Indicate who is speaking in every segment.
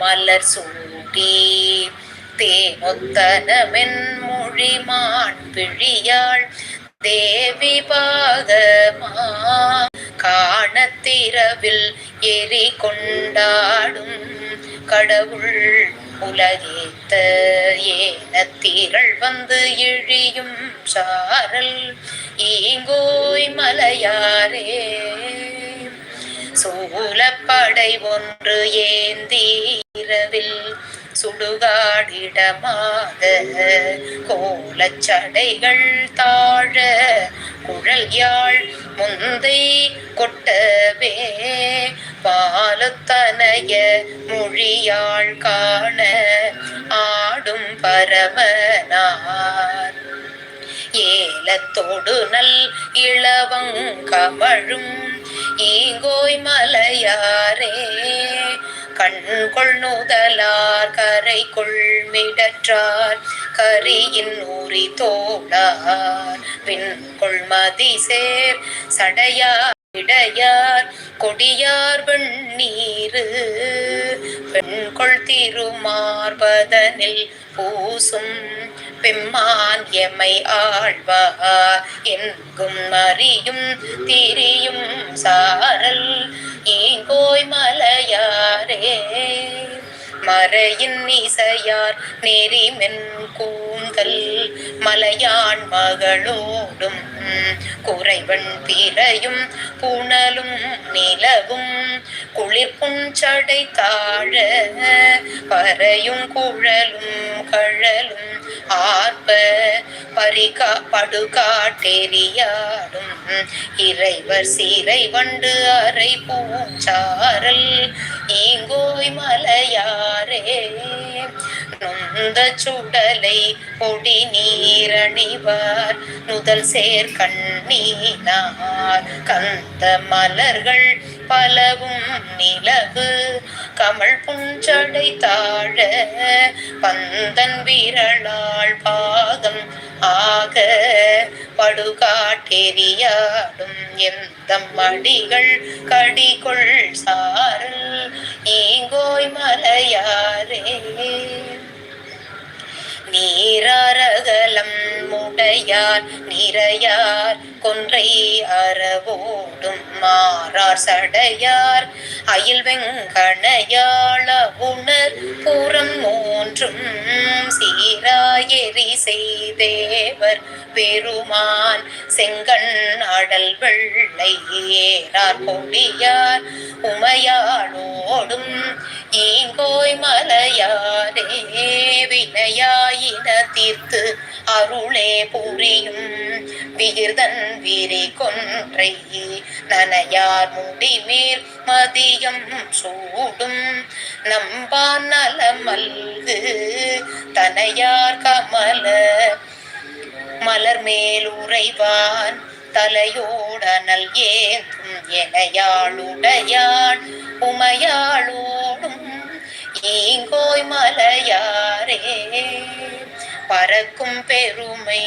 Speaker 1: மலர் சூட்டி தேனொத்தனமென் மொழிமான் பிழியாள் தேவி பாகமா காணத்திரவில் எரி கொண்டாடும் கடவுள் உலகேத்த ஏனத்திரள் வந்து இழியும் சாரல் ஈங்கோய் மலையாரே. சூலப்படை ஒன்று ஏந்தி இரவில் சுடுகாடிடமாக கோலச்சடைகள் தாழ குழல் யாழ் முந்தை கொட்டவே பாலுத்தனைய மொழியாள் காண ஆடும் பரமனார். ஏலத்தோடு நல் இளவங்கமழும் ஈங்கோய் மலையாரே கண்கொள் நுதலார் கரை கொள்மிடற்றார் கரியின் ஊறி தோளார் விண்கொள் மதி சேர் சடையார். இடையார் கொடியார் வெண்ணீரு பெண்கொள் திருமார்பதனில் பூசும் பெம்மான் எமை ஆழ்வார். எங்கும் அறியும் திரியும் சாரல் ஏங்கோய் மலையாரே. மறையின் இசையார் நெறிமென் கூந்தல் மலையான் மகளோடும் குறைவன் பிறையும் புனலும் நிலவும் குளிர் புஞ்சடை தாழ பறையும் குழலும் கழலும் ஆர்ப்ப பரிகா படுகாட்டெறியாடும். இறைவர் சீரை வண்டு அறை பூச்சாரல் ஈங்கோய் மலையாரே நொந்த சுடலை பொடி நீரணிவார் முதல் சேர் கண்ணீனார் கந்த மலர்கள் பலவும் நிலவு. கமல் புஞ்சடை தாழ பந்தன் விரளாள் பாதம் ஆக. படுகாட்டெறியாடும் எந்த மடிகள் கடிகொள் சாரல். ஈங்கோய் மலையாரே நீரகலம் முடையார் நிறையார் கொன்றை அறவோடும் மாறார் சடையார். அயில் வெங்கணையாள உணர் புறம் மூன்றும் சீராயெறி செய்தேவர் பெருமான் செங்கண் அடல் வெள்ளை ஏறார் கொடியார். உமையாளோடும் ஈங்கோய் மலையாரே வினையார் வினையாயின தீர்த்து அருளே புரியும். விகிர்தன் வீரை கொன்றை நனையார் முடிமேல் மதியம் சூடும். நம்பான் நலமல்கு தனையார் கமல மலர் மேல் உறைவான் தலையோடனல் ஏந்தும் எனையாளுடையாள் உமையாளோடும் ஈங்கோய் மலையாரே. பறக்கும் பெருமை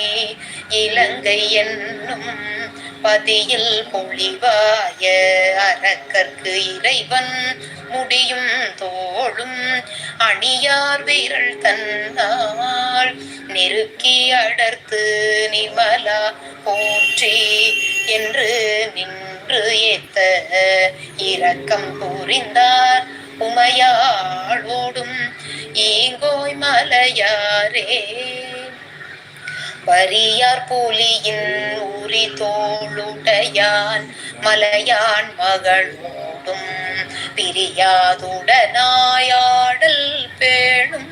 Speaker 1: இலங்கை என்னும் பதியில் பொழிவாய அரக்கற்கு இறைவன் முடியும் தோளும். அணியார் வீரல் தந்தாள் நெருக்கி அடர்த்து நிமலா போற்றி என்று நின்று ஏத்த இரக்கம் புரிந்தார் உமையாளோடும் ஈங்கோய் மலையாரே. வரியார் புலியின் உரி தோளுடையான் மலையான் மகளோடும் பிரியாதுடனாயாடல் பேணும்.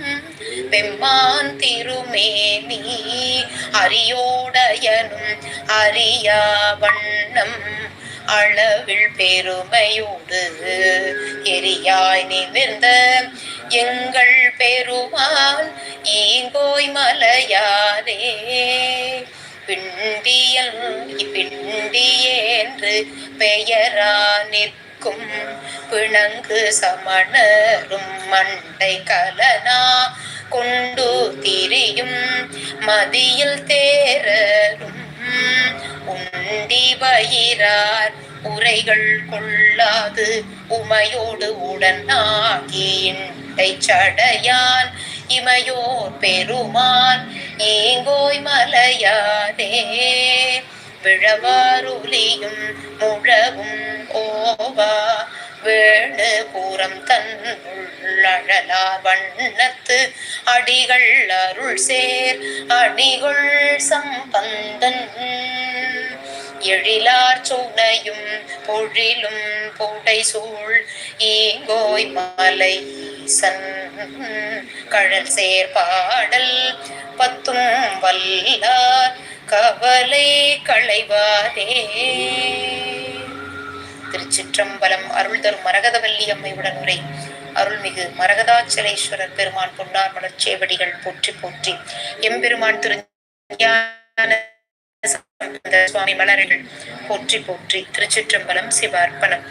Speaker 1: பெம்மான் திருமேனி அரியோடையனும் அரியா வண்ணம் அளவில் பெருமையோடு எரியாய் நிமிர்ந்த எங்கள் பெருமான் ஈங்கோய் மலையாரே பிண்டியல் பிண்டியேன்று பெயரா நிற்கும். பிணங்கு சமணரும் மண்டை கலனா கொண்டு திரியும். மதியில் தேரரும் உண்டி வயிறார். உரைகள் கொள்ளாது உமையோடு உடன் ஆகியின் மண்டை சடையான் இமையோர் பெருமான் ஏங்கோய் மலையானே. விழவாருலியும் முழவும் ஓவா வேணு பூரம் தன்னுள்ளழலா வண்ணத்து அடிகள் அருள் சேர் அணிகுள் சம்பந்தன். எழிலார் சூனையும் பொழிலும் பூடை சூழ் ஈங்கோய் மலை சன் கழல் சேர் பாடல் பத்தும் வல்லார் கவலை களைவாதே. திருச்சிற்றம்பலம் அருள் தரும் மரகதவல்லி அம்மையுடன் உரை. அருள்மிகு மரகதாச்சலேஸ்வரர் பெருமான் பொன்னார் மலர்ச்சேவடிகள் போற்றி போற்றி. எம்பெருமான் திருஞான சுவாமி மலர்கள் போற்றி போற்றி. திருச்சிற்றம்பலம் சிவார்ப்பணம்.